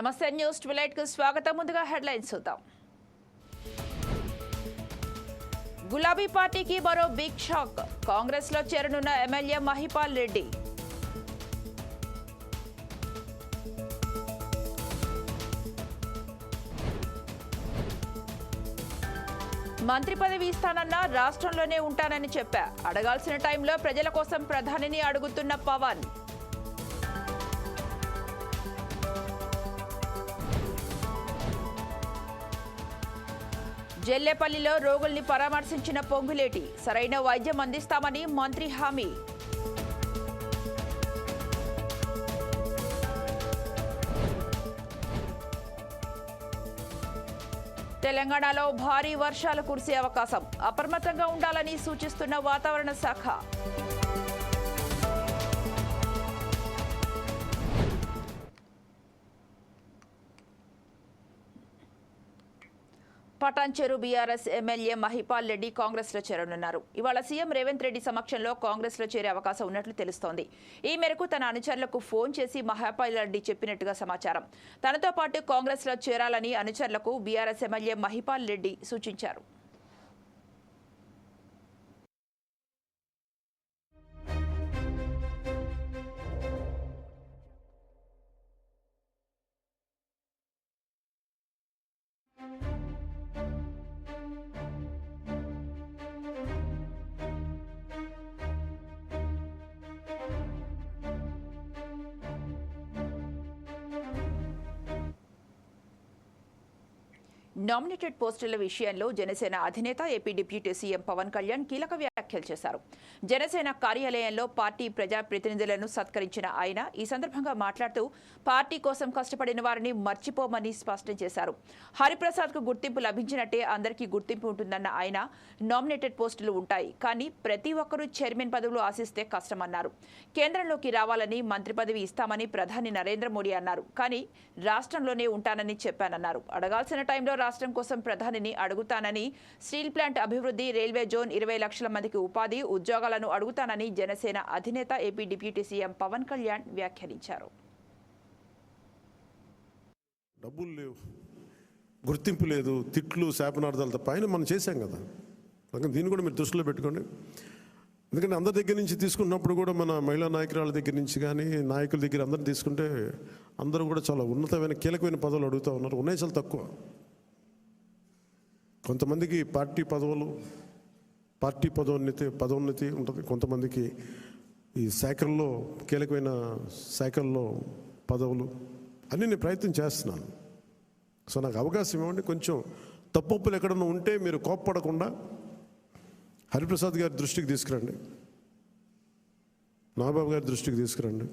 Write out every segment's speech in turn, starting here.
నమస్తే న్యూస్ ట్విలైట్కు స్వాగతం. ముందుగా హెడ్లైన్స్ చూద్దాం. గులాబీ పార్టీకి మరో బిగ్ షాక్ కాంగ్రెస్లో చేరనున్న ఎమ్మెల్యే మహిపాల్ రెడ్డి. మంత్రి పదవి ఇస్తానన్నా రాష్ట్రంలోనే ఉంటానని చెప్పా. అడగాల్సిన టైంలో ప్రజల కోసం ప్రధానిని అడుగుతున్న పవన్. జెల్లేపల్లిలో రోగుల్ని పరామర్శించిన పొంగులేటి. సరైన వైద్యం అందిస్తామని మంత్రి హామీ. తెలంగాణలో భారీ వర్షాలు కురిసే అవకాశం. అప్రమత్తంగా ఉండాలని సూచిస్తున్న వాతావరణ శాఖ. పటాన్చెరు బీఆర్ఎస్ ఎమ్మెల్యే మహిపాల్ రెడ్డి కాంగ్రెస్లో చేరనున్నారు. ఇవాళ సీఎం రేవంత్ రెడ్డి సమక్షంలో కాంగ్రెస్లో చేరే అవకాశం ఉన్నట్లు తెలుస్తోంది. ఈ మేరకు తన అనుచరులకు ఫోన్ చేసి మహిపాల్ రెడ్డి చెప్పినట్టుగా సమాచారం. తనతో పాటు కాంగ్రెస్లో చేరాలని అనుచరులకు బీఆర్ఎస్ ఎమ్మెల్యే మహిపాల్ రెడ్డి సూచించారు. నామినేటెడ్ పోస్టుల విషయంలో జనసేన అధినేత AP deputy CM Pawan Kalyan కీలక వ్యాఖ్యలు చేశారు. జనసేన కార్యాలయంలో పార్టీ ప్రజాప్రతినిధులను సత్కరించిన ఆయన ఈ సందర్భంగా మాట్లాడుతూ పార్టీ కోసం కష్టపడిన వారిని మర్చిపోమని స్పష్టం చేశారు. హరిప్రసాద్కు గుర్తింపు లభించినట్టే అందరికీ గుర్తింపు ఉంటుందన్న ఆయన నామినేటెడ్ పోస్టులు ఉంటాయి కానీ ప్రతి ఒక్కరూ చైర్మన్ పదవులు ఆశిస్తే కష్టమన్నారు. కేంద్రంలోకి రావాలని మంత్రి పదవి ఇస్తామని ప్రధాని నరేంద్ర మోడీ అన్నారు కానీ రాష్ట్రంలోనే ఉంటానని చెప్పానన్నారు. అడగాల్సిన టైంలో రాష్ట్ర కోసం ప్రధానిని అడుగుతానని స్టీల్ ప్లాంట్ అభివృద్ధి రైల్వే జోన్ ఇరవై లక్షల మందికి ఉపాధి ఉద్యోగాలను అడుగుతానని జనసేన అధినేత AP deputy CM Pawan Kalyan వ్యాఖ్యానించారు. డబ్బులు లేవు. గుర్తింపు లేదు. తిట్లు శాపనార్థాలు తప్ప ఆయన మనం చేశాం కదా. అందుకని దీన్ని కూడా మీరు దృష్టిలో పెట్టుకోండి. ఎందుకంటే అందరి దగ్గర నుంచి తీసుకున్నప్పుడు కూడా మన మహిళా నాయకురాల దగ్గర నుంచి కానీ నాయకుల దగ్గర అందరిని తీసుకుంటే అందరూ కూడా చాలా ఉన్నతమైన కీలకమైన పదవులు అడుగుతూ ఉన్నారు. ఉన్నాయి చాలా తక్కువ. కొంతమందికి పార్టీ పదవులు పార్టీ పదోన్నతి పదోన్నతి ఉంటుంది. కొంతమందికి ఈ శాఖల్లో కీలకమైన శాఖల్లో పదవులు అన్నీ నేను ప్రయత్నం చేస్తున్నాను. సో నాకు అవకాశం ఇవ్వండి. కొంచెం తప్పులు ఎక్కడన్నా ఉంటే మీరు కోప్పడకుండా హరిప్రసాద్ గారి దృష్టికి తీసుకురండి. నాగబాబు గారి దృష్టికి తీసుకురండి.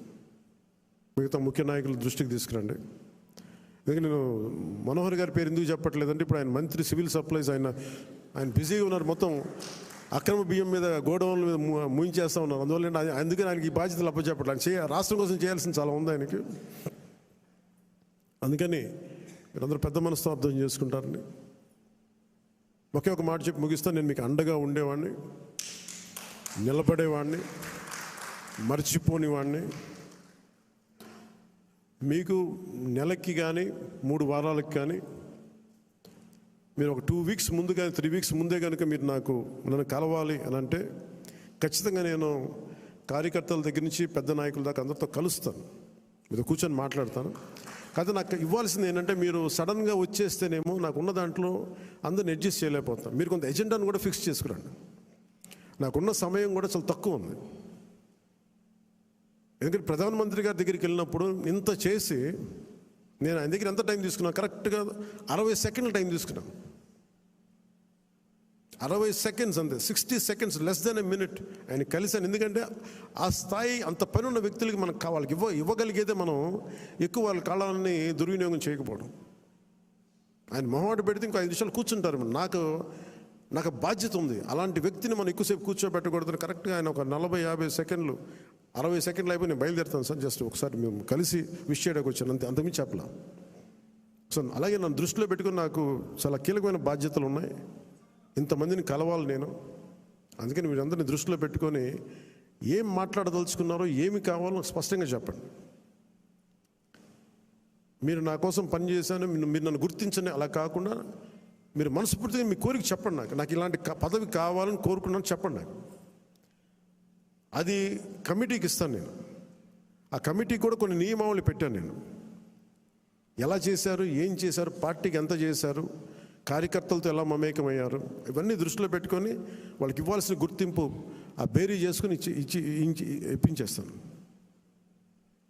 మిగతా ముఖ్య నాయకుల దృష్టికి తీసుకురండి. నేను మనోహర్ గారి పేరు ఎందుకు చెప్పట్లేదంటే ఇప్పుడు ఆయన మంత్రి సివిల్ సప్లైస్ ఆయన ఆయన బిజీగా ఉన్నారు మొత్తం. అక్రమ బియ్యం మీద గోడౌన్ల మీద ముయించేస్తూ ఉన్నారు. అందువల్ల నేను అందుకని ఆయనకి ఈ బాధ్యతలు అప్పచెప్పట్లేదు ఆయన చేయ రాష్ట్రం కోసం చేయాల్సిన చాలా ఉంది ఆయనకి. అందుకని మీరందరూ పెద్ద మనసుతో అర్థం చేసుకుంటారని. ఒకే ఒక మాట చెప్పి ముగిస్తా. నేను మీకు అండగా ఉండేవాడిని నిలబడేవాడిని మర్చిపోనివాడిని మీకు నెలకి కానీ మూడు వారాలకు కానీ మీరు ఒక టూ వీక్స్ ముందు కానీ త్రీ వీక్స్ ముందే కనుక మీరు నాకు నన్ను కలవాలి అని అంటే ఖచ్చితంగా నేను కార్యకర్తల దగ్గర నుంచి పెద్ద నాయకుల దాకా అందరితో కలుస్తాను. మీతో కూర్చొని మాట్లాడతాను. కాకపోతే నాకు ఇవ్వాల్సింది ఏంటంటే మీరు సడన్గా వచ్చేస్తేనేమో నాకు ఉన్న దాంట్లో అందరిని అడ్జస్ట్ చేయలేకపోతాను. మీరు కొంత ఎజెండాను కూడా ఫిక్స్ చేసుకురండి. నాకున్న సమయం కూడా చాలా తక్కువ ఉంది. ఎందుకంటే ప్రధానమంత్రి గారి దగ్గరికి వెళ్ళినప్పుడు ఇంత చేసి నేను ఆయన దగ్గర ఎంత టైం తీసుకున్నాను కరెక్ట్గా అరవై సెకండ్ల టైం తీసుకున్నాను అరవై సెకండ్స్ అంతే sixty seconds less than a minute ఆయన కలిసాను ఎందుకంటే ఆ స్థాయి అంత పని ఉన్న వ్యక్తులకి మనకు కావాలి ఇవ్వ ఇవ్వగలిగేదే మనం ఎక్కువ వాళ్ళ కాలాన్ని దుర్వినియోగం చేయకపోవడం. ఆయన మొహమాట పెడితే ఇంకో ఐదు నిమిషాలు కూర్చుంటారు. నాకు నాకు బాధ్యత ఉంది. అలాంటి వ్యక్తిని మనం ఎక్కువసేపు కూర్చోబెట్టకూడదు కరెక్ట్గా ఆయన ఒక నలభై యాభై సెకండ్లు అరవై సెకండ్లు అయిపోయి నేను బయలుదేరుతాను సార్ జస్ట్ ఒకసారి మేము కలిసి విష్ చేయడానికి వచ్చాను అంతే అంతకుమించి చెప్పలా. సో అలాగే నన్ను దృష్టిలో పెట్టుకుని నాకు చాలా కీలకమైన బాధ్యతలు ఉన్నాయి. ఇంతమందిని కలవాలి నేను. అందుకని మీరందరినీ దృష్టిలో పెట్టుకొని ఏం మాట్లాడదలుచుకున్నారో ఏమి కావాలో స్పష్టంగా చెప్పండి. మీరు నా కోసం పని చేశాను మీరు నన్ను గుర్తించండి అలా కాకుండా మీరు మనస్ఫూర్తిగా మీ కోరిక చెప్పండి నాకు. నాకు ఇలాంటి పదవి కావాలని కోరుకున్నాను చెప్పండి నాకు. అది కమిటీకి ఇస్తాను నేను. ఆ కమిటీ కూడా కొన్ని నియమావళి పెట్టాను నేను. ఎలా చేశారు ఏం చేశారు పార్టీకి ఎంత చేశారు కార్యకర్తలతో ఎలా మమేకమయ్యారు ఇవన్నీ దృష్టిలో పెట్టుకొని వాళ్ళకి ఇవ్వాల్సిన గుర్తింపు ఆ బేరీ చేసుకుని ఇచ్చి ఇచ్చి ఇచ్చి ఇప్పించేస్తాను.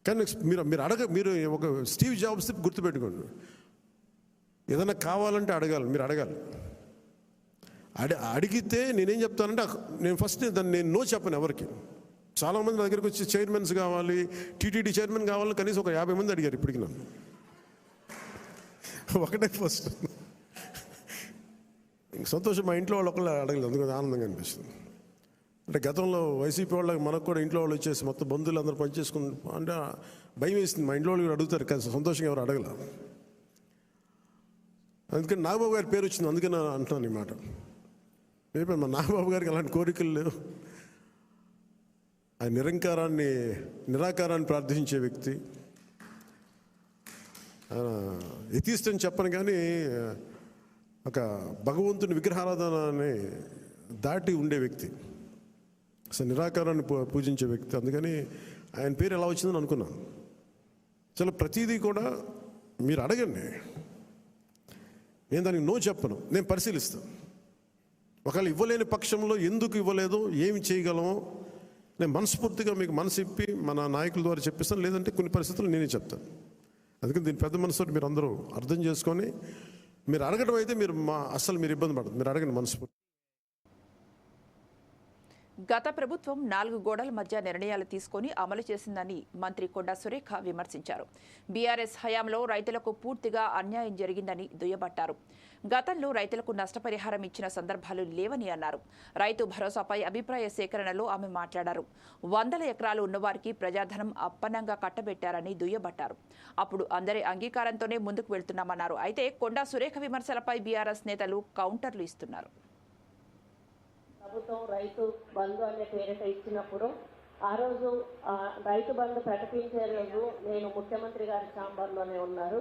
కానీ మీరు మీరు అడగ మీరు ఒక స్టీవ్ జాబ్స్ గుర్తుపెట్టుకోండి. ఏదైనా కావాలంటే అడగాలి మీరు అడగాలి. అడి అడిగితే నేనేం చెప్తానంటే నేను ఫస్ట్ దాన్ని నేను నో చెప్పను ఎవరికి. చాలామంది నా దగ్గరికి వచ్చి చైర్మన్స్ కావాలి టీటీడీ చైర్మన్ కావాలని కనీసం ఒక యాభై మంది అడిగారు ఇప్పటికి నన్ను. ఒకటే ఫస్ట్ ఇంక సంతోషం మా ఇంట్లో వాళ్ళు ఒకళ్ళు అడగలేదు అందుకని ఆనందంగా అనిపిస్తుంది. అంటే గతంలో వైసీపీ వాళ్ళకి మనకు కూడా ఇంట్లో వాళ్ళు వచ్చేసి మొత్తం బంధువులు అందరూ పనిచేసుకుని అంటే భయం వేసింది. మా ఇంట్లో వాళ్ళు కూడా అడుగుతారు కానీ సంతోషంగా ఎవరు అడగల. అందుకని నాగబాబు గారి పేరు వచ్చింది అందుకని నేను అంటున్నాను ఈ మాట. రేపు మా నాగబాబు గారికి అలాంటి కోరికలు లేవు? ఆ నిరంకారాన్ని నిరాకారాన్ని ప్రార్థించే వ్యక్తి. ఎథీస్ట్ అని చెప్పను కానీ ఒక భగవంతుని విగ్రహారాధనని దాటి ఉండే వ్యక్తి. అసలు నిరాకారాన్ని పూ- పూజించే వ్యక్తి. అందుకని ఆయన పేరు ఎలా వచ్చిందని అనుకున్నాను. చాలా ప్రతిదీ కూడా మీరు అడగండి. నేను దానికి నో చెప్పను. నేను పరిశీలిస్తాను. ఒకవేళ ఇవ్వలేని పక్షంలో ఎందుకు ఇవ్వలేదో ఏమి చేయగలమో నేను మనస్ఫూర్తిగా మీకు మనసు ఇప్పి మన నాయకుల ద్వారా చెప్పిస్తాను. లేదంటే కొన్ని పరిస్థితులు నేనే చెప్తాను. అందుకని దీని పెద్ద మనసుతో మీరు అందరూ అర్థం చేసుకొని మీరు అడగడం అయితే మీరు మా అసలు మీరు ఇబ్బంది పడదు మీరు అడగండి మనస్ఫూర్తి గత ప్రభుత్వం నాలుగు గోడల మధ్య నిర్ణయాలు తీసుకొని అమలు చేసిందని మంత్రి కొండా సురేఖ విమర్శించారు. బీఆర్ఎస్ హయాంలో రైతులకు పూర్తిగా అన్యాయం జరిగిందని దుయ్యబట్టారు. గతంలో రైతులకు నష్టపరిహారం ఇచ్చిన సందర్భాలు లేవని అన్నారు. రైతు భరోసాపై అభిప్రాయ సేకరణలో ఆమె మాట్లాడారు. వందల ఎకరాలు ఉన్నవారికి ప్రజాధనం అప్పనంగా కట్టబెట్టారని దుయ్యబట్టారు. అప్పుడు అందరి అంగీకారంతోనే ముందుకు వెళ్తున్నామన్నారు. అయితే కొండా సురేఖ విమర్శలపై బీఆర్ఎస్ నేతలు కౌంటర్లు ఇస్తున్నారు. ప్రభుత్వం రైతు బంధు అనే పేరిట ఇచ్చినప్పుడు ఆ రోజు రైతు బంధు ప్రకటించే రోజు నేను ముఖ్యమంత్రి గారి ఛాంబర్లోనే ఉన్నారు.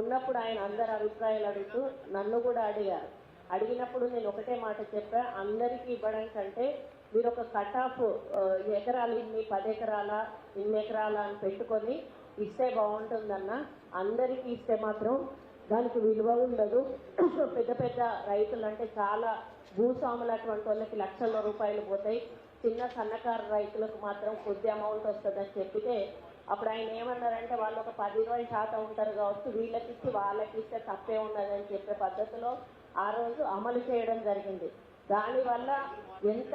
ఉన్నప్పుడు ఆయన అందరి అభిప్రాయాలు అడుగుతూ నన్ను కూడా అడిగారు. అడిగినప్పుడు నేను ఒకటే మాట చెప్పా అందరికీ ఇవ్వడం కంటే మీరు ఒక కట్ ఆఫ్ ఎకరాలు ఇన్ని పది ఎకరాల ఇన్ని ఎకరాల అని పెట్టుకొని ఇస్తే బాగుంటుందన్న అందరికీ ఇస్తే మాత్రం దానికి విలువ ఉండదు. పెద్ద పెద్ద రైతులు అంటే చాలా భూస్వాములు అటువంటి వాళ్ళకి లక్షల రూపాయలు పోతాయి. చిన్న సన్నకారు రైతులకు మాత్రం కొద్ది అమౌంట్ వస్తుందని చెప్పితే అప్పుడు ఆయన ఏమన్నారంటే వాళ్ళు ఒక పది ఇరవై శాతం ఉంటారు కావచ్చు వీళ్ళకి ఇచ్చి వాళ్ళకి ఇస్తే తప్పే ఉన్నదని చెప్పే పద్ధతిలో ఆ రోజు అమలు చేయడం జరిగింది. దానివల్ల ఎంత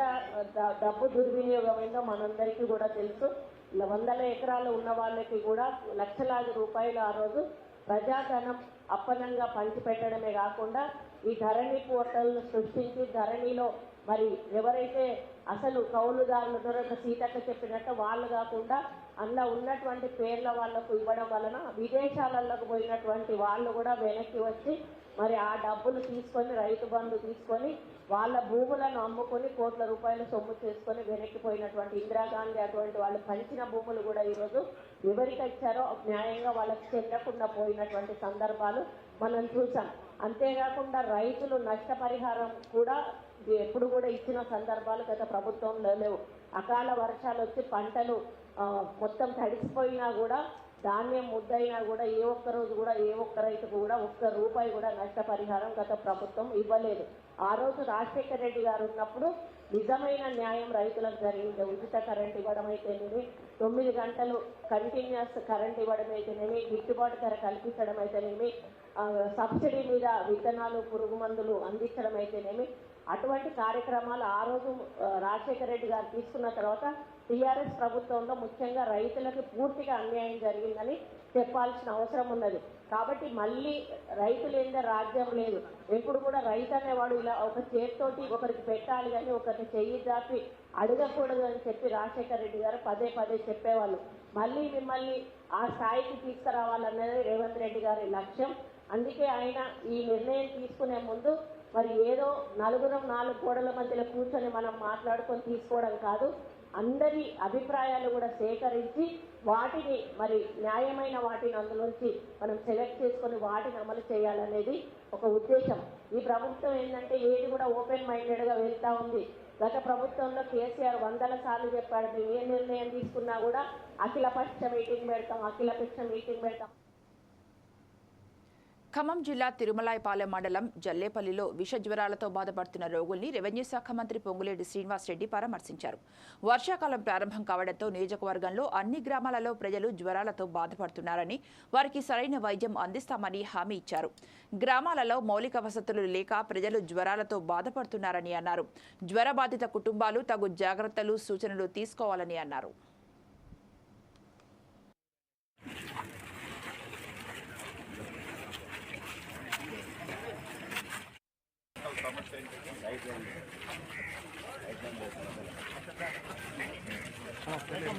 డబ్బు దుర్వినియోగమైందో మనందరికీ కూడా తెలుసు. వందల ఎకరాలు ఉన్న వాళ్ళకి కూడా లక్షలాది రూపాయలు ఆ రోజు ప్రజాధనం అప్పనంగా పంచిపెట్టడమే కాకుండా ఈ ధరణి పోర్టల్ను సృష్టించి ధరణిలో మరి ఎవరైతే అసలు కౌలుదారులు సీతక్క చెప్పినట్టు వాళ్ళు కాకుండా అందులో ఉన్నటువంటి పేర్ల వాళ్ళకు ఇవ్వడం వలన విదేశాలకు పోయినటువంటి వాళ్ళు కూడా వెనక్కి వచ్చి మరి ఆ డబ్బులు తీసుకొని రైతు బంధు తీసుకొని వాళ్ళ భూములను అమ్ముకొని కోట్ల రూపాయలు సొమ్ము చేసుకొని వెనక్కిపోయినటువంటి ఇందిరాగాంధీ అటువంటి వాళ్ళు పంచిన భూములు కూడా ఈరోజు ఎవరికి ఇచ్చారో న్యాయంగా వాళ్ళకి చెందకుండా పోయినటువంటి సందర్భాలు మనం చూసాం. అంతేకాకుండా రైతులు నష్టపరిహారం కూడా ఎప్పుడు కూడా ఇచ్చిన సందర్భాలు గత ప్రభుత్వంలో లేవు. అకాల వర్షాలు వచ్చి పంటలు మొత్తం తడిసిపోయినా కూడా ధాన్యం ముద్దయినా కూడా ఏ ఒక్క రోజు కూడా ఏ ఒక్క రైతుకు కూడా ఒక్క రూపాయి కూడా నష్టపరిహారం గత ప్రభుత్వం ఇవ్వలేదు. ఆ రోజు రాజశేఖర రెడ్డి గారు ఉన్నప్పుడు నిజమైన న్యాయం రైతులకు జరిగింది. ఉచిత కరెంట్ ఇవ్వడం అయితేనేమి తొమ్మిది గంటలు కంటిన్యూస్ కరెంట్ ఇవ్వడం అయితేనేమి గిట్టుబాటు ధర కల్పించడం అయితేనేమి సబ్సిడీ మీద విత్తనాలు పురుగు మందులు అందించడం అయితేనేమి అటువంటి కార్యక్రమాలు ఆ రోజు రాజశేఖర రెడ్డి గారు తీసుకున్న తర్వాత టీఆర్ఎస్ ప్రభుత్వంలో ముఖ్యంగా రైతులకు పూర్తిగా అన్యాయం జరిగిందని చెప్పాల్సిన అవసరం ఉన్నది. కాబట్టి మళ్ళీ రైతు లేనిదే రాజ్యం లేదు. ఎప్పుడు కూడా రైతు అనేవాడు ఇలా ఒక చేతితోటి ఒకరికి పెట్టాలి కానీ ఒకరిని చెయ్యి దాపి అడగకూడదు అని చెప్పి రాజశేఖర రెడ్డి గారు పదే పదే చెప్పేవాళ్ళు. మళ్ళీ మిమ్మల్ని ఆ స్థాయికి తీసుకురావాలన్నది రేవంత్ రెడ్డి గారి లక్ష్యం. అందుకే ఆయన ఈ నిర్ణయం తీసుకునే ముందు మరి ఏదో నలుగురం నాలుగు గోడల మధ్యలో కూర్చొని మనం మాట్లాడుకొని తీసుకోవడం కాదు. అందరి అభిప్రాయాలు కూడా సేకరించి వాటిని మరి న్యాయమైన వాటిని అందులోంచి మనం సెలెక్ట్ చేసుకొని వాటిని అమలు చేయాలనేది ఒక ఉద్దేశం. ఈ ప్రభుత్వం ఏంటంటే ఏది కూడా ఓపెన్ మైండెడ్గా వెళ్తా ఉంది. గత ప్రభుత్వంలో కేసీఆర్ వందల సార్లు చెప్పాడు మేము ఏ నిర్ణయం తీసుకున్నా కూడా అఖిల పక్ష మీటింగ్ పెడతాం అఖిల పక్ష మీటింగ్ పెడతాం. ఖమ్మం జిల్లా తిరుమలాయపాలెం మండలం జల్లేపల్లిలో విష జ్వరాలతో బాధపడుతున్న రోగుల్ని రెవెన్యూ శాఖ మంత్రి పొంగులేటి శ్రీనివాసరెడ్డి పరామర్శించారు. వర్షాకాలం ప్రారంభం కావడంతో నియోజకవర్గంలో అన్ని గ్రామాలలో ప్రజలు జ్వరాలతో బాధపడుతున్నారని వారికి సరైన వైద్యం అందిస్తామని హామీ ఇచ్చారు. గ్రామాలలో మౌలిక వసతులు లేక ప్రజలు జ్వరాలతో బాధపడుతున్నారని అన్నారు. జ్వర బాధిత కుటుంబాలు తగు జాగ్రత్తలు సూచనలు తీసుకోవాలని అన్నారు.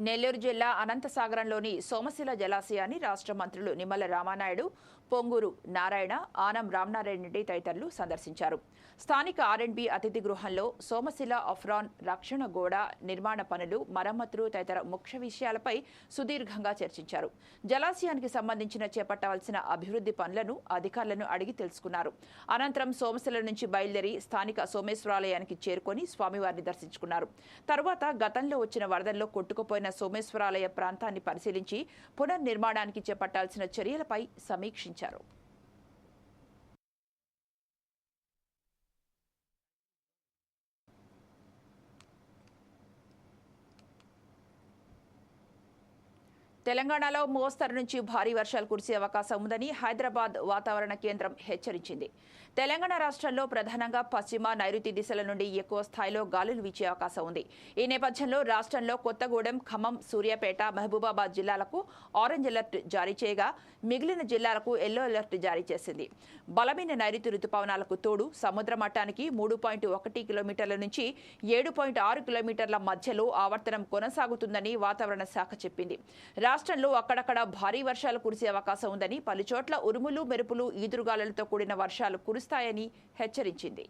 నెల్లూరు జిల్లా అనంతసాగరంలోని సోమశిల జలాశయాన్ని రాష్ట్ర మంత్రులు నిమ్మల రామానాయుడు పొంగూరు నారాయణ ఆనం రామనారాయణ రెడ్డి తదితరులు సందర్శించారు. స్థానిక ఆర్ఎండ్బి అతిథి గృహంలో సోమశిల అఫ్రాన్ రక్షణ గోడ నిర్మాణ పనులు మరమ్మతులు తదితర ముఖ్య విషయాలపై సుదీర్ఘంగా చర్చించారు. జలాశయానికి సంబంధించిన చేపట్టవలసిన అభివృద్ధి పనులను అధికారులను అడిగి తెలుసుకున్నారు. అనంతరం సోమశిల నుంచి బయలుదేరి స్థానిక సోమేశ్వరాలయానికి చేరుకొని స్వామివారిని దర్శించుకున్నారు. తరువాత గతంలో వచ్చిన వరదల్లో కొట్టుకుపోయిన సోమేశ్వరాలయ ప్రాంతాన్ని పరిశీలించి పునర్నిర్మాణానికి చేపట్టాల్సిన చర్యలపై సమీక్షించారు. తెలంగాణలో మోస్తరు నుంచి భారీ వర్షాలు కురిసే అవకాశం ఉందని హైదరాబాద్ వాతావరణ కేంద్రం హెచ్చరించింది. తెలంగాణ రాష్ట్రంలో ప్రధానంగా పశ్చిమ నైరుతి దిశల నుండి ఎక్కువ స్థాయిలో గాలులు వీచే అవకాశం ఉంది. ఈ నేపథ్యంలో రాష్ట్రంలో కొత్తగూడెం ఖమ్మం సూర్యాపేట మహబూబాబాద్ జిల్లాలకు ఆరెంజ్ అలర్ట్ జారీ చేయగా మిగిలిన జిల్లాలకు ఎల్లో అలర్ట్ జారీ చేసింది. బలమైన నైరుతి రుతుపవనాలకు తోడు సముద్ర మట్టానికి మూడు పాయింట్ ఒకటి కిలోమీటర్ల నుంచి ఏడు పాయింట్ ఆరు కిలోమీటర్ల మధ్యలో ఆవర్తనం కొనసాగుతుందని వాతావరణ శాఖ చెప్పింది. రాష్ట్రంలో అక్కడక్కడ భారీ వర్షాలు కురిసే అవకాశం ఉందని పలుచోట్ల ఉరుములు మెరుపులు ఈదురుగాలులతో కూడిన వర్షాలు కురుస్తాయని హెచ్చరించింది.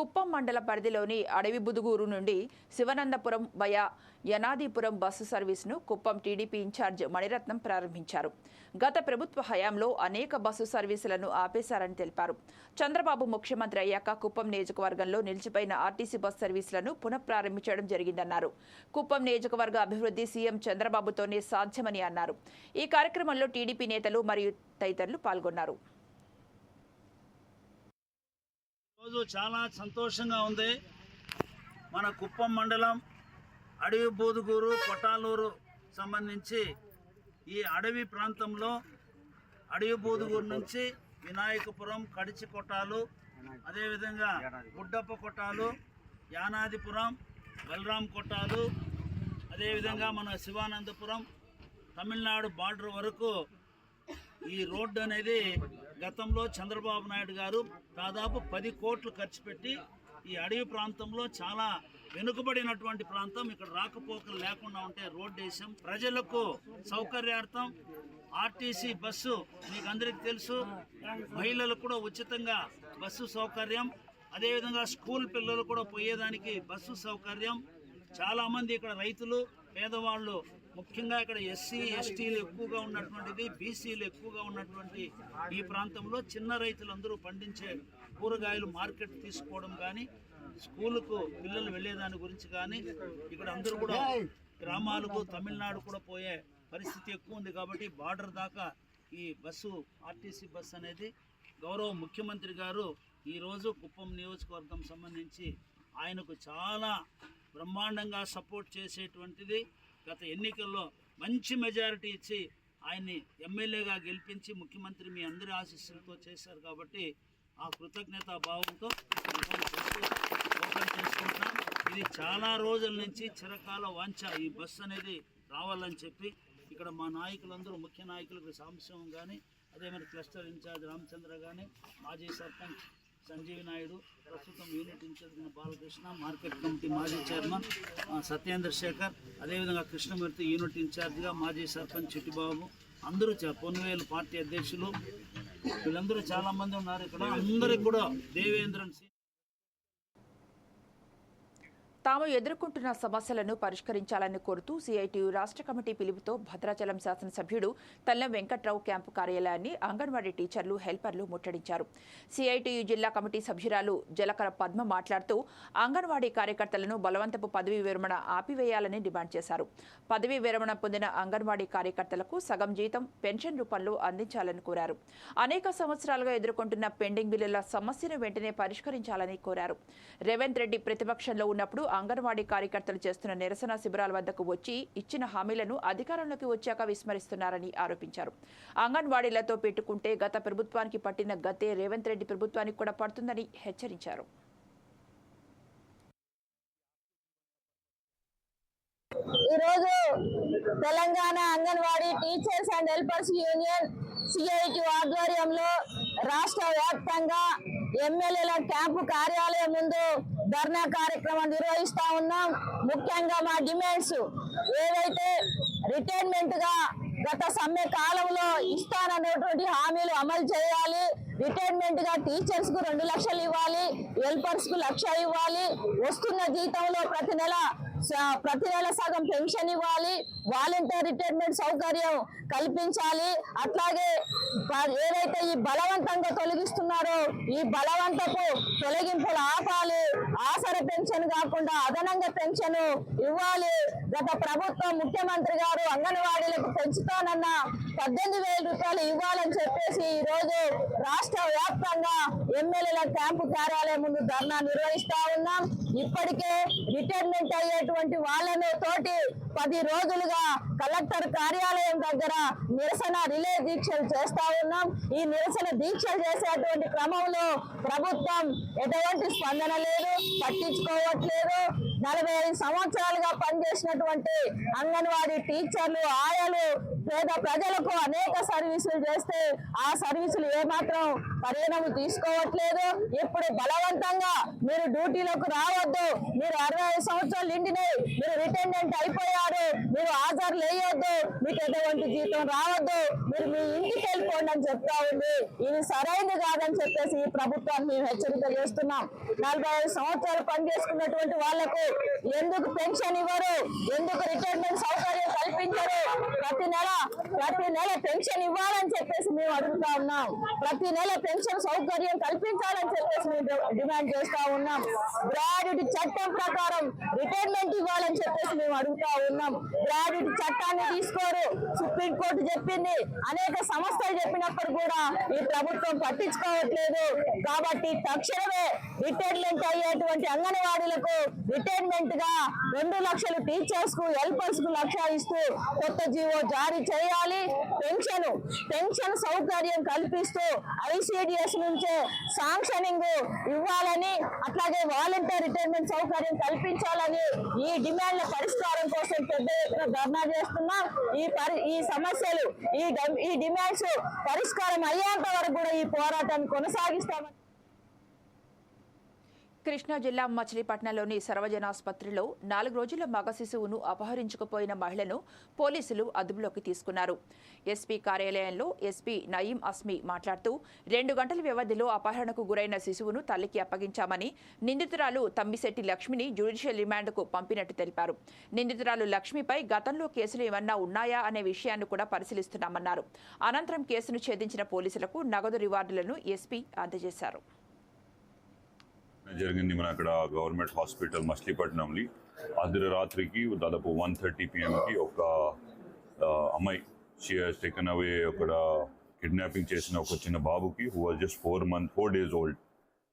కుప్పం మండల పరిధిలోని అడవి బుదుగూరు నుండి శివనందపురం వయా యనాదిపురం బస్సు సర్వీసును కుప్పం టీడీపీ ఇన్ఛార్జ్ మణిరత్నం ప్రారంభించారు. గత ప్రభుత్వ హయాంలో అనేక బస్సు సర్వీసులను ఆపేశారని తెలిపారు. చంద్రబాబు ముఖ్యమంత్రి అయ్యాక కుప్పం నియోజకవర్గంలో నిలిచిపోయిన ఆర్టీసీ బస్ సర్వీసులను పునఃప్రారంభించడం జరిగిందన్నారు. కుప్పం నియోజకవర్గ అభివృద్ధి సీఎం చంద్రబాబుతోనే సాధ్యమని అన్నారు. ఈ కార్యక్రమంలో టీడీపీ నేతలు మరియు తదితరులు పాల్గొన్నారు. రోజు చాలా సంతోషంగా ఉంది. మన కుప్పం మండలం అడవి బోదుగూరు కొట్టాలూరు సంబంధించి ఈ అడవి ప్రాంతంలో అడవి బోదుగూరు నుంచి వినాయకపురం కడిచి కొట్టాలు అదేవిధంగా గుడ్డప్ప కొట్టాలు యానాదిపురం బలరాం కొట్టాలు అదేవిధంగా మన శివానందపురం తమిళనాడు బార్డర్ వరకు ఈ రోడ్డు అనేది గతంలో చంద్రబాబు నాయుడు గారు దాదాపు పది కోట్లు ఖర్చు పెట్టి ఈ అడవి ప్రాంతంలో చాలా వెనుకబడినటువంటి ప్రాంతం. ఇక్కడ రాకపోకలు లేకుండా ఉంటే రోడ్డు వేసాం. ప్రజలకు సౌకర్యార్థం ఆర్టీసీ బస్సు మీకు అందరికీ తెలుసు. మహిళలకు కూడా ఉచితంగా బస్సు సౌకర్యం. అదేవిధంగా స్కూల్ పిల్లలు కూడా పోయేదానికి బస్సు సౌకర్యం. చాలామంది ఇక్కడ రైతులు పేదవాళ్ళు ముఖ్యంగా ఇక్కడ ఎస్సీ ఎస్టీలు ఎక్కువగా ఉన్నటువంటిది బీసీలు ఎక్కువగా ఉన్నటువంటి ఈ ప్రాంతంలో చిన్న రైతులందరూ పండించే కూరగాయలు మార్కెట్ తీసుకోవడం కానీ స్కూలుకు పిల్లలు వెళ్ళేదాని గురించి కానీ ఇక్కడ అందరూ కూడా గ్రామాలకు తమిళనాడు కూడా పోయే పరిస్థితి ఎక్కువ ఉంది కాబట్టి బార్డర్ దాకా ఈ బస్సు ఆర్టీసీ బస్సు అనేది గౌరవ ముఖ్యమంత్రి గారు ఈరోజు కుప్పం నియోజకవర్గం సంబంధించి ఆయనకు చాలా బ్రహ్మాండంగా సపోర్ట్ చేసేటువంటిది. గత ఎన్నికల్లో మంచి మెజారిటీ ఇచ్చి ఆయన్ని ఎమ్మెల్యేగా గెలిపించి ముఖ్యమంత్రి మీ అందరి ఆశీస్సులతో చేశారు కాబట్టి ఆ కృతజ్ఞతా భావంతో చేస్తూ చేసుకుంటున్నాం ఇది చాలా రోజుల నుంచి చిరకాల వాంఛ ఈ బస్సు అనేది రావాలని చెప్పి ఇక్కడ మా నాయకులందరూ ముఖ్య నాయకులకు సాంశం కానీ అదే మరి క్లస్టర్ ఇన్ఛార్జ్ రామచంద్ర కానీ మాజీ సర్పంచ్ సంజీవి నాయుడు ప్రస్తుతం unit incharge Balakrishna market committee మాజీ చైర్మన్ సత్యేంద్ర శేఖర్ అదేవిధంగా కృష్ణమూర్తి యూనిట్ ఇన్ఛార్జ్గా మాజీ సర్పంచ్ చిట్టిబాబు అందరూ చ- పార్టీ అధ్యక్షులు వీళ్ళందరూ చాలా మంది ఉన్నారు ఇక్కడ. అందరికి కూడా దేవేంద్రన్ సి- తాము ఎదుర్కొంటున్న సమస్యలను పరిష్కరించాలని కోరుతూ సిఐటియు రాష్ట్ర కమిటీ పిలుపుతో భద్రాచలం శాసనసభ్యుడు తల్లం వెంకట్రావు క్యాంపు కార్యాలయాన్ని అంగన్వాడీ టీచర్లు హెల్పర్లు ముట్టడించారు. సిఐటియు జిల్లా కమిటీ సభ్యురాలు జలకర పద్మ మాట్లాడుతూ అంగన్వాడీ కార్యకర్తలను బలవంతపు పదవీ విరమణ ఆపివేయాలని డిమాండ్ చేశారు. పదవీ విరమణ పొందిన అంగన్వాడీ కార్యకర్తలకు సగం జీతం పెన్షన్ రూపంలో అందించాలని కోరారు. అనేక సంవత్సరాలుగా ఎదుర్కొంటున్న పెండింగ్ బిల్లుల సమస్యను వెంటనే పరిష్కరించాలని కోరారు. రేవంత్ రెడ్డి ప్రతిపక్షంలో ఉన్నప్పుడు అంగన్వాడీ కార్యకర్తలు చేస్తున్న నిరసన శిబిరాల వద్దకు వచ్చి ఇచ్చిన హామీలను అధికారంలోకి వచ్చాక విస్మరిస్తున్నారని ఆరోపించారు. అంగన్వాడీలతో పెట్టుకుంటే గత ప్రభుత్వానికి పట్టిన గతే రేవంత్ రెడ్డి ప్రభుత్వానికి కూడా పడుతుందని హెచ్చరించారు. ఈరోజు Telangana Anganwadi teachers and helpers union CIT ఆధ్వర్యంలో రాష్ట్ర వ్యాప్తంగా ఎమ్మెల్యేల క్యాంపు కార్యాలయం ముందు ధర్నా కార్యక్రమం నిర్వహిస్తా ఉన్నాం. ముఖ్యంగా మా డిమాండ్స్ ఏవైతే రిటైర్మెంట్గా గత సమ్మె కాలంలో ఇస్తాననేటువంటి హామీలు అమలు చేయాలి. రిటైర్మెంట్గా టీచర్స్కు రెండు లక్షలు ఇవ్వాలి. హెల్పర్స్కు లక్ష ఇవ్వాలి. వస్తున్న జీతంలో ప్రతి నెల ప్రతి నెల సగం పెన్షన్ ఇవ్వాలి వాలంటీర్ రిటైర్మెంట్ సౌకర్యం కల్పించాలి. అట్లాగే ప- ఏదైతే ఈ బలవంతంగా తొలగిస్తున్నారో ఈ బలవంతపు తొలగింపులు ఆపాలి. ఆసర పెన్షన్ కాకుండా అదనంగా పెన్షన్ ఇవ్వాలి. గత ప్రభుత్వం ముఖ్యమంత్రి గారు అంగన్వాడీలకు పెంచుతానన్న పద్దెనిమిది వేల రూపాయలు ఇవ్వాలని చెప్పేసి ఈ రోజు రాష్ట్ర వ్యాప్తంగా ఎమ్మెల్యేల క్యాంపు కార్యాలయం ముందు ధర్నా నిర్వహిస్తా ఉన్నాం. ఇప్పటికే రిటైర్మెంట్ ఉన్నటువంటి వాళ్ళను తోటి పది రోజులుగా కలెక్టర్ కార్యాలయం దగ్గర నిరసన రిలే దీక్షలు చేస్తా ఉన్నాం. ఈ నిరసన దీక్షలు చేసేటువంటి క్రమంలో ప్రభుత్వం ఎటువంటి స్పందన లేదు పట్టించుకోవట్లేదు. నలభై ఐదు సంవత్సరాలుగా పనిచేసినటువంటి అంగన్వాడీ టీచర్లు ఆయాలు పేద ప్రజలకు అనేక సర్వీసులు చేస్తే ఆ సర్వీసులు ఏమాత్రం పరిణామం తీసుకోవట్లేదు. ఇప్పుడు బలవంతంగా మీరు డ్యూటీలోకి రావద్దు. మీరు అరవై ఐదు సంవత్సరాలు నిండినాయి మీరు రిటైర్మెంట్ అయిపోయారు. మీరు హాజరు లేయొద్దు. మీకు ఎటువంటి జీతం రావద్దు. మీరు మీ ఇంటికి వెళ్ళిపోండి అని చెప్తా ఉంది. ఇది సరైనది కాదని చెప్పేసి ఈ ప్రభుత్వాన్ని మేము హెచ్చరిక చేస్తున్నాం. నలభై ఐదు సంవత్సరాలు పనిచేసుకున్నటువంటి వాళ్ళకు ఎందుకు పెన్షన్ ఇవ్వరు? ఎందుకు రిటైర్మెంట్ సౌకర్యం కల్పించరు? ప్రతి నెల ప్రతి నెల పెన్షన్ ఇవ్వాలని చెప్పేసి మేము అడుగుతా ఉన్నాం. ప్రతి నెల పెన్షన్ సౌకర్యం కల్పించాలని చెప్పేసి డిమాండ్ చేస్తా ఉన్నాం. గ్రాడ్యుటీ చట్టం ప్రకారం రిటైర్మెంట్ ఇవ్వాలని చెప్పేసి మేము అడుగుతా ఉన్నాం. గ్రాడ్యుటీ చట్టాన్ని తీసుకోరు. సుప్రీం కోర్టు చెప్పింది. అనేక సంస్థలు చెప్పినప్పుడు కూడా ఈ ప్రభుత్వం పట్టించుకోవట్లేదు. కాబట్టి తక్షణమే రిటైర్మెంట్ అయ్యేటువంటి అంగన్వాడీలకు రిటైర్మెంట్గా రెండు లక్షలు టీచర్స్కు హెల్పర్స్కు లక్ష ఇస్తూ కొత్త జీవో జారీ చేయాలి. పెన్షన్ పెన్షన్ సౌకర్యం కల్పిస్తూ ఐసిడిఎస్ నుంచే సాంక్షనింగ్ ఇవ్వాలని అట్లాగే వాలంటీర్ రిటైర్మెంట్ సౌకర్యం కల్పించాలని ఈ డిమాండ్ల పరిష్కారం కోసం పెద్ద ఎత్తున ధర్నా చేస్తున్నాం. ఈ పరి ఈ సమస్యలు ఈ ఈ డిమాండ్స్ పరిష్కారం అయ్యేంత వరకు కూడా ఈ పోరాటాన్ని కొనసాగిస్తామని కృష్ణా జిల్లా మచిలీపట్నంలోని సర్వజనాసుపత్రిలో నాలుగు రోజుల మగ శిశువును అపహరించుకుపోయిన మహిళను పోలీసులు అదుపులోకి తీసుకున్నారు. ఎస్పీ కార్యాలయంలో ఎస్పీ నయీం అస్మి మాట్లాడుతూ రెండు గంటల వ్యవధిలో అపహరణకు గురైన శిశువును తల్లికి అప్పగించామని నిందితురాలు తమ్మిశెట్టి లక్ష్మిని జ్యుడిషియల్ రిమాండ్కు పంపినట్టు తెలిపారు. నిందితురాలు లక్ష్మిపై గతంలో కేసులు ఏమన్నా ఉన్నాయా అనే విషయాన్ని కూడా పరిశీలిస్తున్నామన్నారు. అనంతరం కేసును ఛేదించిన పోలీసులకు నగదు రివార్డులను ఎస్పీ అందజేశారు. జరిగింది మన అక్కడ గవర్నమెంట్ హాస్పిటల్ మచిలీపట్నంలో. అర్ధ రాత్రికి దాదాపు వన్ థర్టీ పిఎంకి ఒక అమ్మాయి షీ హాస్ అవే అక్కడ కిడ్నాపింగ్ చేసిన ఒక చిన్న బాబుకి who was just four month four days old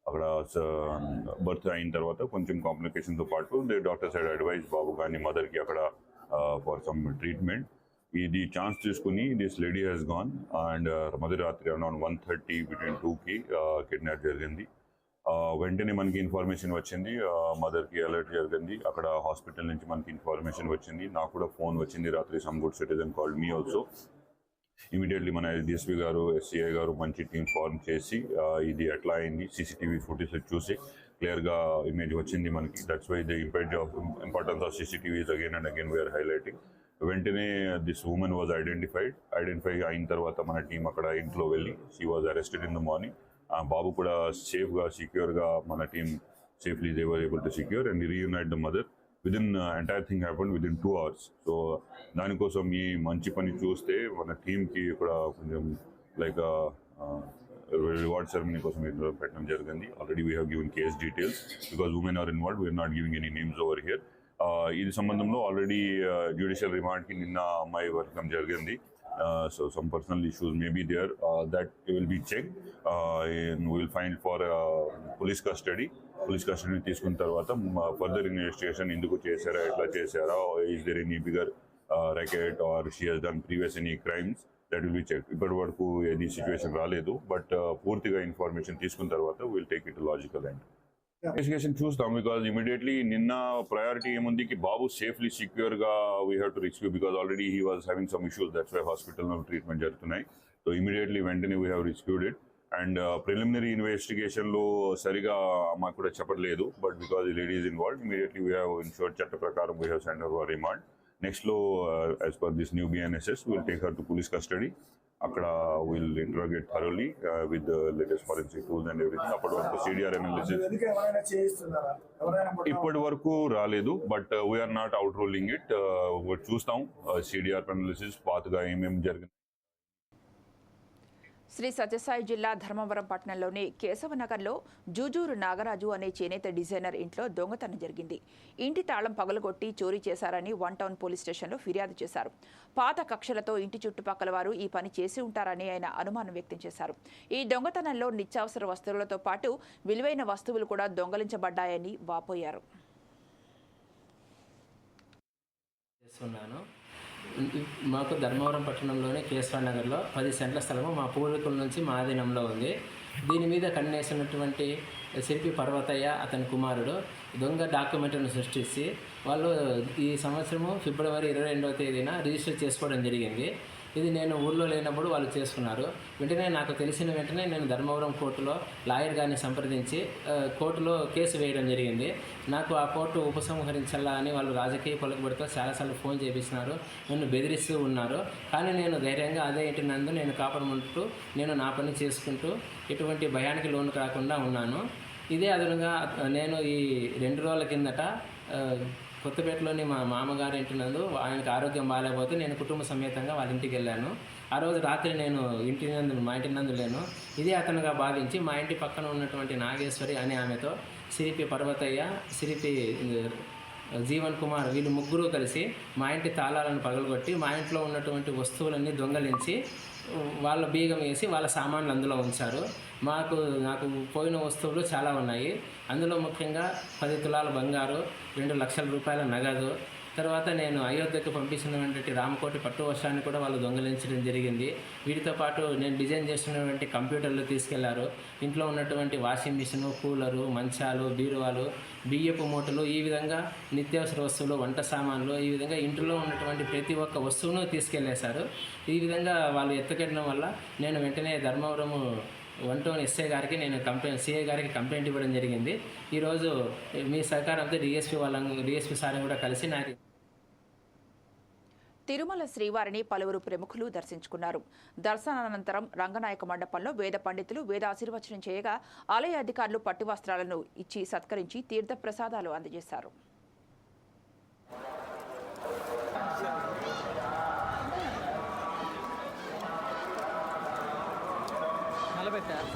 అక్కడ బర్త్ అయిన తర్వాత కొంచెం కాంప్లికేషన్తో పాటు దే డాక్టర్ సైడ్ అడ్వైజ్ బాబు కానీ మదర్కి అక్కడ ఫర్ సమ్ ట్రీట్మెంట్ ఇది ఛాన్స్ తీసుకుని this lady has gone and మధ్యరాత్రి అరౌండ్ వన్ థర్టీ బిట్వీన్ టూకి కిడ్నాప్ జరిగింది. వెంటనే మనకి ఇన్ఫర్మేషన్ వచ్చింది. మదర్కి అలర్ట్ జరిగింది. అక్కడ హాస్పిటల్ నుంచి మనకి ఇన్ఫర్మేషన్ వచ్చింది. నాకు కూడా ఫోన్ వచ్చింది. రాత్రి some good citizen call me also immediately మన డిఎస్పీ గారు ఎస్సీఐ గారు మంచి టీం ఫార్మ్ చేసి ఇది ఎట్లా అయింది? సీసీటీవీ ఫుటేజ్ చూసి క్లియర్గా ఇమేజ్ వచ్చింది మనకి. That's why the import of importance of CCTVs again and again we are highlighting వెంటనే this women was identified identify అయిన తర్వాత మన టీం అక్కడ ఇంట్లో వెళ్ళి she was arrested in the morning బాబు కూడా సేఫ్గా సెక్యూర్గా మన team safely they were able to secure and reunite the mother within entire thing happen within two hours so దానికోసం ఈ మంచి పని చూస్తే మన టీంకి ఇక్కడ కొంచెం లైక్ రివార్డ్ సెరమనీ కోసం పెట్టడం జరిగింది. Already we have given case details because women are involve we are not giving any names over here ఇది సంబంధంలో ఆల్రెడీ జ్యుడిషియల్ రిమాండ్కి నిన్న అమ్మాయి వర్గం జరిగింది. So some personal issues may be there that will be check will find for police custody police custody తీసుకున్న తర్వాత further investigation ఎందుకు చేశారా ఎట్లా చేశారా is there any bigger racket or she has done previous any crimes that will be check ఇప్పటి వరకు ఏది situation రాలేదు బట్ పూర్తిగా ఇన్ఫర్మేషన్ తీసుకున్న తర్వాత will take it logical and investigation చూస్తాం బికాజ్ ఇమీడియట్లీ నిన్న ప్రయారిటీ ఏముంది కి బాబు safely సెక్యూర్గా we have to rescue because already he was having some issues that's why hospital treatment జరుగుతున్నాయి. సో ఇమీడియట్లీ వెంటనే we have rescued it and preliminary ఇన్వెస్టిగేషన్లో సరిగా మాకు కూడా చెప్పట్లేదు. But because ladies involve immediately we have insure చట్ట ప్రకారం we have send our remand నెక్స్ట్లో as per this new BNSS will take her to police custody అక్కడ will interrogate thoroughly with latest forensic tools and everything అప్పటి వరకు CDR analysis ఇప్పటి వరకు రాలేదు but we're not out rolling it చూస్తాం CDR analysis పాతగా ఏమేమి జరిగింది శ్రీ సత్యసాయి జిల్లా ధర్మవరం పట్టణంలోని కేశవనగర్లో జూజూరు నాగరాజు అనే చేనేత డిజైనర్ ఇంట్లో దొంగతనం జరిగింది. ఇంటి తాళం పగలగొట్టి చోరీ చేశారని వన్ టౌన్ పోలీస్ స్టేషన్లో ఫిర్యాదు చేశారు. పాత కక్షలతో ఇంటి చుట్టుపక్కల వారు ఈ పని చేసి ఉంటారని ఆయన అనుమానం వ్యక్తం చేశారు. ఈ దొంగతనంలో నిత్యావసర వస్తువులతో పాటు విలువైన వస్తువులు కూడా దొంగలించబడ్డాయని వాపోయారు. మాకు ధర్మవరం పట్టణంలోని కేశవ నగర్లో పది సెంట్ల స్థలము మా పూర్వీకుల నుంచి మా ఆధీనంలో ఉంది. దీని మీద కన్నేసినటువంటి శిల్పి పర్వతయ్య అతని కుమారుడు దొంగ డాక్యుమెంట్ను సృష్టించి వాళ్ళు ఈ సంవత్సరము ఫిబ్రవరి ఇరవై రెండవ తేదీన రిజిస్టర్ చేసుకోవడం జరిగింది. ఇది నేను ఊళ్ళో లేనప్పుడు వాళ్ళు చేసుకున్నారు. వెంటనే నాకు తెలిసిన వెంటనే నేను ధర్మవరం కోర్టులో లాయర్ గారిని సంప్రదించి కోర్టులో కేసు వేయడం జరిగింది. నాకు ఆ కోర్టు ఉపసంహరించాలా అని వాళ్ళు రాజకీయ పలుకుబడితో చాలాసార్లు ఫోన్ చేపిస్తున్నారు నన్ను బెదిరిస్తూ ఉన్నారు. కానీ నేను ధైర్యంగా అదే ఇంటి నందు నేను కాపాడుకుంటూ నేను నా పని చేసుకుంటూ ఎటువంటి భయానికి లోను కాకుండా ఉన్నాను. ఇదే అదనంగా నేను ఈ రెండు రోజుల కిందట కొత్తపేటలోని మా మామగారి ఇంటి నందు ఆయనకు ఆరోగ్యం బాగాలేకపోతే నేను కుటుంబ సమేతంగా వాళ్ళ ఇంటికి వెళ్ళాను. ఆ రోజు రాత్రి నేను ఇంటి నందు మా ఇంటి నందు లేను. ఇదే అతనుగా భావించి మా ఇంటి పక్కన ఉన్నటువంటి నాగేశ్వరి అనే ఆమెతో సిరిపి పర్వతయ్య సిరిపి జీవన్ కుమార్ వీళ్ళు ముగ్గురు కలిసి మా ఇంటి తాళాలను పగలగొట్టి మా ఇంట్లో ఉన్నటువంటి వస్తువులన్నీ దొంగలించి వాళ్ళ బీగం వేసి వాళ్ళ సామాన్లు అందులో ఉంచారు. మాకు నాకు పోయిన వస్తువులు చాలా ఉన్నాయి. అందులో ముఖ్యంగా పది తులాల బంగారు రెండు లక్షల రూపాయల నగదు. తర్వాత నేను అయోధ్యకు పంపించినటువంటి రామకోటి పట్టు వర్షాన్ని కూడా వాళ్ళు దొంగలించడం జరిగింది. వీటితో పాటు నేను డిజైన్ చేసినటువంటి కంప్యూటర్లు తీసుకెళ్ళారు. ఇంట్లో ఉన్నటువంటి వాషింగ్ మిషన్ కూలరు మంచాలు బీరువాలు బియ్యపు మూటలు ఈ విధంగా నిత్యావసర వస్తువులు వంట సామాన్లు ఈ విధంగా ఇంట్లో ఉన్నటువంటి ప్రతి ఒక్క వస్తువును తీసుకెళ్ళేశారు. ఈ విధంగా వాళ్ళు ఎత్తుకెళ్ళడం వల్ల నేను వెంటనే ధర్మవరము వన్ టౌన్ ఎస్ఐ గారికి నేను కంప్లైంట్ సిఐ గారికి కంప్లైంట్ ఇవ్వడం జరిగింది. ఈరోజు మీ సహకారంతో డిఎస్పీ వాళ్ళ డిఎస్పీ సార్ని కూడా కలిసి నాకు తిరుమల శ్రీవారిని పలువురు ప్రముఖులు దర్శించుకున్నారు. దర్శనానంతరం రంగనాయక మండపంలో వేద పండితులు వేద ఆశీర్వచనం చేయగా ఆలయ అధికారులు పట్టు వస్త్రాలను ఇచ్చి సత్కరించి నిలబెట్టారు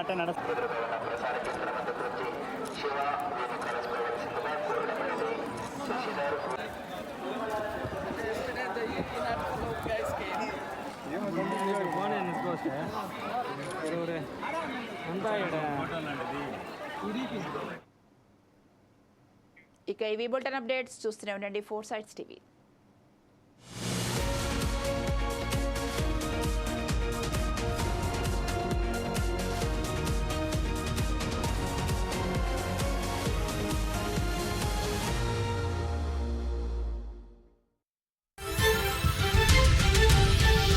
అట్ట నడ శివ తీర్థ ప్రసాదాలు అందజేశారు ఫోన్ ఇక ఇవి బులెటిన్ అప్డేట్స్ చూస్తూనే ఉండండి ఫోర్ సైట్స్ టీవీ.